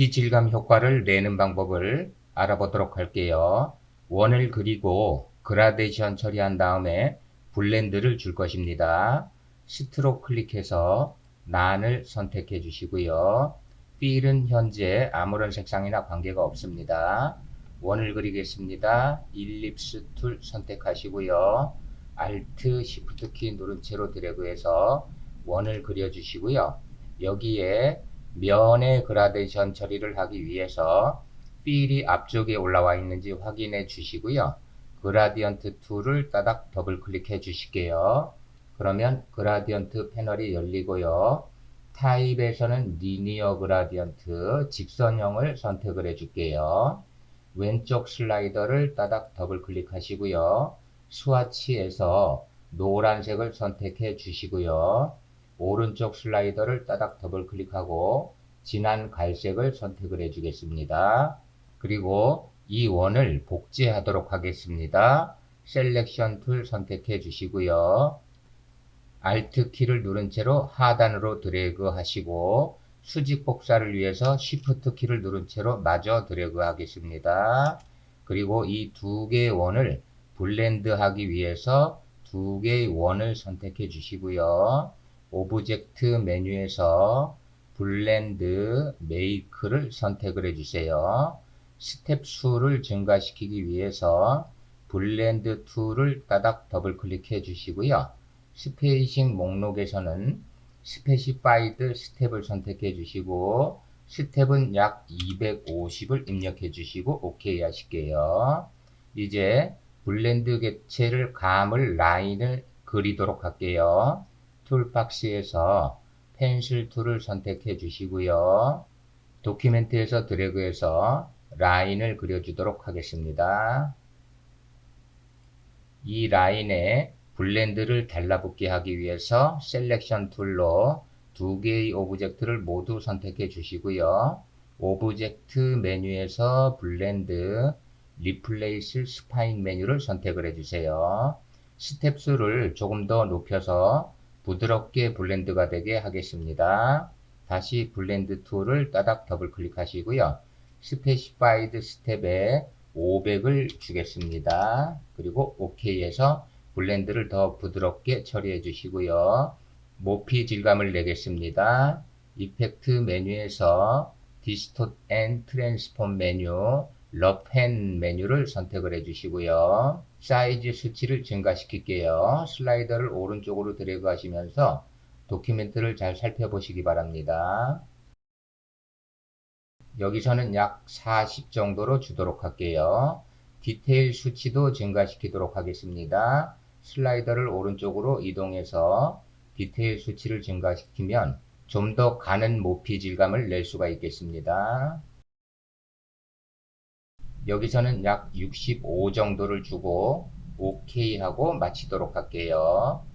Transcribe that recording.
모피 질감 효과를 내는 방법을 알아보도록 할게요. 원을 그리고 그라데이션 처리한 다음에 블렌드를 줄 것입니다. 스트로 클릭해서 난을 선택해 주시고요. 필은 현재 아무런 색상이나 관계가 없습니다. 원을 그리겠습니다. 일립스 툴 선택하시고요. Alt, Shift 키 누른 채로 드래그해서 원을 그려주시고요. 여기에 면의 그라데이션 처리를 하기 위해서 필이 앞쪽에 올라와 있는지 확인해 주시고요. 그라디언트 툴을 따닥 더블 클릭해 주실게요. 그러면 그라디언트 패널이 열리고요. 타입에서는 리니어 그라디언트 직선형을 선택을 해 줄게요. 왼쪽 슬라이더를 따닥 더블 클릭하시고요. 스와치에서 노란색을 선택해 주시고요. 오른쪽 슬라이더를 따닥 더블 클릭하고 진한 갈색을 선택을 해 주겠습니다. 그리고 이 원을 복제하도록 하겠습니다. 셀렉션 툴 선택해 주시고요. Alt 키를 누른 채로 하단으로 드래그 하시고 수직 복사를 위해서 Shift 키를 누른 채로 마저 드래그 하겠습니다. 그리고 이 두 개의 원을 블렌드 하기 위해서 두 개의 원을 선택해 주시고요. 오브젝트 메뉴에서 블렌드 메이크를 선택을 해 주세요. 스텝 수를 증가시키기 위해서 블렌드 툴을 따닥 더블 클릭해 주시고요. 스페이싱 목록에서는 스페시파이드 스텝을 선택해 주시고 스텝은 약 250을 입력해 주시고 OK 하실게요. 이제 블렌드 객체를 감을 라인을 그리도록 할게요. 툴 박스에서 펜슬 툴을 선택해 주시고요. 도큐멘트에서 드래그해서 라인을 그려주도록 하겠습니다. 이 라인에 블렌드를 달라붙게 하기 위해서 셀렉션 툴로 두 개의 오브젝트를 모두 선택해 주시고요. 오브젝트 메뉴에서 블렌드, 리플레이스 스파인 메뉴를 선택을 해 주세요. 스텝 수를 조금 더 높여서 부드럽게 블렌드가 되게 하겠습니다. 다시 블렌드 툴을 따닥 더블 클릭하시고요. 스페시파이드 스텝에 500을 주겠습니다. 그리고 OK에서 블렌드를 더 부드럽게 처리해 주시고요. 모피 질감을 내겠습니다. 이펙트 메뉴에서 디스토트 앤 트랜스폼 메뉴, 러펜 메뉴를 선택을 해 주시고요. 사이즈 수치를 증가시킬게요. 슬라이더를 오른쪽으로 드래그 하시면서 도큐멘트를 잘 살펴보시기 바랍니다. 여기서는 약 40 정도로 주도록 할게요. 디테일 수치도 증가시키도록 하겠습니다. 슬라이더를 오른쪽으로 이동해서 디테일 수치를 증가시키면 좀 더 가는 모피 질감을 낼 수가 있겠습니다. 여기서는 약 65 정도를 주고 OK 하고 마치도록 할게요.